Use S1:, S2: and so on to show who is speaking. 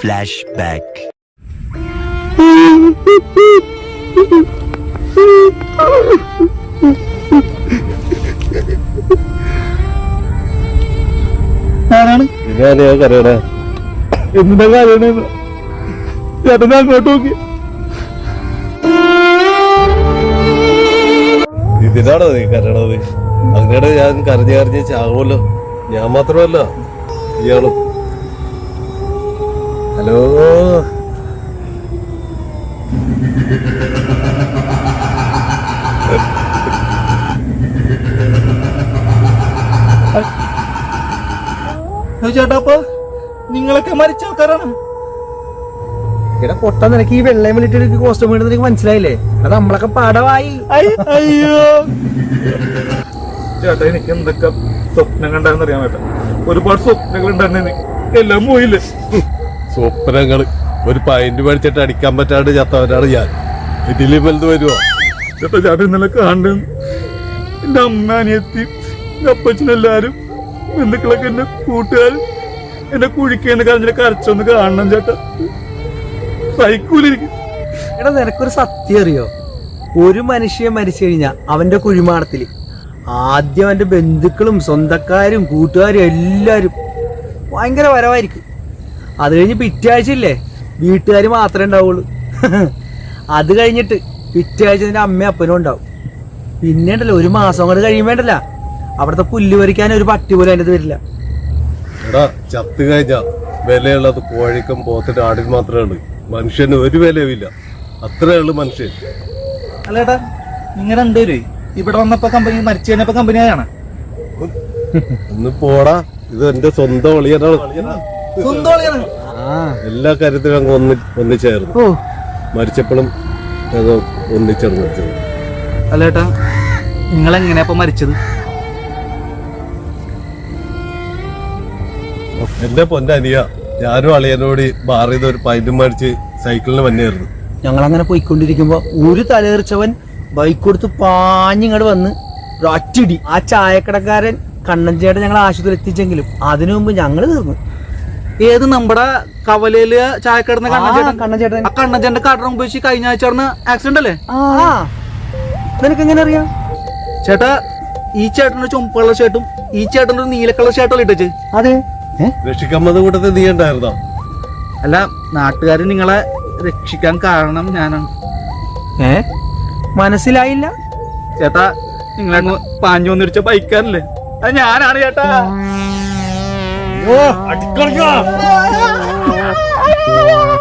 S1: Flash back
S2: ആരാണ്?
S3: ഞാനേ കരയണേ
S2: എന്തിന്റെ കാര്യമാണ് ചേട്ടൻ അങ്ങോട്ട് നോക്കി.
S3: ഇതിനാണോ നീ കരയണത്? അങ്ങനെ ഞാൻ കരഞ്ഞ് കരഞ്ഞ് ചാകുമല്ലോ ഞാൻ മാത്രമല്ല ഇയാളും. ഹലോ?
S2: ചേട്ടാപ്പ നിങ്ങളൊക്കെ മരിച്ച ആൾക്കാരാണ്.
S4: എടാ പൊട്ട നിനക്ക് ഈ വെള്ളയും വെള്ളിട്ട് കോസ്റ്റ്യൂം നിനക്ക് മനസ്സിലായില്ലേ? അത് നമ്മളൊക്കെ പാടമായി
S2: അയ്യോ. ചേട്ടാ എനിക്ക് എന്തൊക്കെ സ്വപ്നം കണ്ടാന്ന് അറിയാൻ പറ്റാ ഒരുപാട് സ്വപ്നങ്ങൾ ഉണ്ടായിരുന്നു എല്ലാം പോയില്ലേ?
S3: സ്വപ്നങ്ങൾ ഒരു പൈന്റ് മേടിച്ചിട്ട് അടിക്കാൻ പറ്റാണ്ട് ചത്തവരാണ് ഞാൻ. ഇതിലും വലുത് വരുമോ
S2: ചേട്ടാ ചേട്ടൻ ഇന്നലെ കാണുന്നു എന്റെ അമ്മ അനിയത്തി എന്റെ അപ്പച്ചനെല്ലാരും ബന്ധുക്കളൊക്കെ എന്റെ കൂട്ടുകാരും എന്റെ കുഴിക്കേന്ന് കരഞ്ഞിട്ട് കരച്ചൊന്ന് കാണണം ചേട്ടാ. സൈക്കൂലിരിക്കും
S4: എടാ നിനക്കൊരു സത്യം അറിയോ? ഒരു മനുഷ്യൻ മരിച്ചു കഴിഞ്ഞാ അവന്റെ കുഴിമാടത്തിൽ ആദ്യം എന്റെ ബന്ധുക്കളും സ്വന്തക്കാരും കൂട്ടുകാരും എല്ലാവരും ഭയങ്കര വരവായിരിക്കും. അത് കഴിഞ്ഞ് പിറ്റാഴ്ച ഇല്ലേ വീട്ടുകാർ മാത്രമേ ഉണ്ടാവുള്ളൂ. അത് കഴിഞ്ഞിട്ട് പിറ്റാഴ്ച എന്റെ അമ്മയും അപ്പനും ഉണ്ടാവും. പിന്നെ ഉണ്ടല്ലോ ഒരു മാസം കൊണ്ട് കഴിയുമ്പോണ്ടല്ല. അവിടുത്തെ പുല്ല് പറിക്കാൻ ഒരു പട്ടി പോലും അതിന്റെ വരില്ല
S3: എടാ ചത്ത് കഴിഞ്ഞാ വിലയുള്ളത് കോഴിക്കും പോത്തിന്റെ ആടിന് മാത്രമേ ഉള്ളൂ. മനുഷ്യന് ഒരു വിലയുമില്ല. അത്രേ ഉള്ളൂ മനുഷ്യൻ.
S2: അല്ലേട്ടാ ഇങ്ങനെ രണ്ടുപേരും ഇവിടെ വന്നപ്പോ കമ്പനി മരിച്ചു കഴിഞ്ഞപ്പോ കമ്പനി ആയാണ്
S3: ഒന്ന് പോടാ. ഇത് എന്റെ സ്വന്തം ഒളിയാണ്?
S2: സ്വന്തം
S3: എല്ലാ കാര്യത്തിലും അങ്ങ് ഒന്ന് ഒന്നിച്ചായിരുന്നു മരിച്ചപ്പോഴും ഒന്നിച്ചാണ് മരിച്ചത്
S2: അല്ലേട്ടാ നിങ്ങൾ എങ്ങനെയാ മരിച്ചത്?
S3: എന്റെ പൊന്നനിയ ഞാനും അളിയനോട് ബാറിയത് ഒരു പൈന്റും മേടിച്ച് സൈക്കിളിന് വന്നെയായിരുന്നു
S4: ഞങ്ങളങ്ങനെ പോയിക്കൊണ്ടിരിക്കുമ്പോ ഒരു തലതെറിച്ചവൻ ബൈക്ക് കൊടുത്ത് പാഞ്ഞിങ്ങോട് വന്ന് ഒരു അറ്റിടി. ആ ചായക്കടക്കാരൻ കണ്ണൻ ചേട്ടൻ ഞങ്ങൾ ആശുപത്രി എത്തിച്ചെങ്കിലും അതിനു മുമ്പ് ഞങ്ങൾ തീർന്നു.
S2: ഏത് നമ്മുടെ കവലയിൽ ചായക്കടന്ന് കണ്ണൻ
S4: ചേട്ടൻ
S2: ആ കട ഉപയോഗിച്ച് കഴിഞ്ഞ ആഴ്ച നടന്ന ആക്സിഡന്റ് അല്ലേ?
S4: ആ. നിനക്ക് എങ്ങനെ അറിയാം?
S2: ചേട്ടാ ഈ ചേട്ടന്റെ ചുമപ്പുള്ള ഷർട്ടും ഈ ചേട്ടന്റെ ഒരു നീല കളർ ഷർട്ടും ഇട്ടേച്ച്
S4: അതെ.
S3: രക്ഷിക്കമ്മത് കൂട്ടത്തിൽ നീ ഉണ്ടായിരുന്നോ?
S2: അല്ല നാട്ടുകാർ നിങ്ങളെ രക്ഷിക്കാൻ കാരണം ഞാനാണ്.
S4: ഏ? മനസ്സിലായില്ല?
S2: ചേട്ടാ നിങ്ങളങ്ങ് പാഞ്ഞു വന്നിടിച്ച ബൈക്കാരല്ലേ? അത് ഞാനാണ് ചേട്ടാ.
S5: ഓ അടിക്കളിക്കോ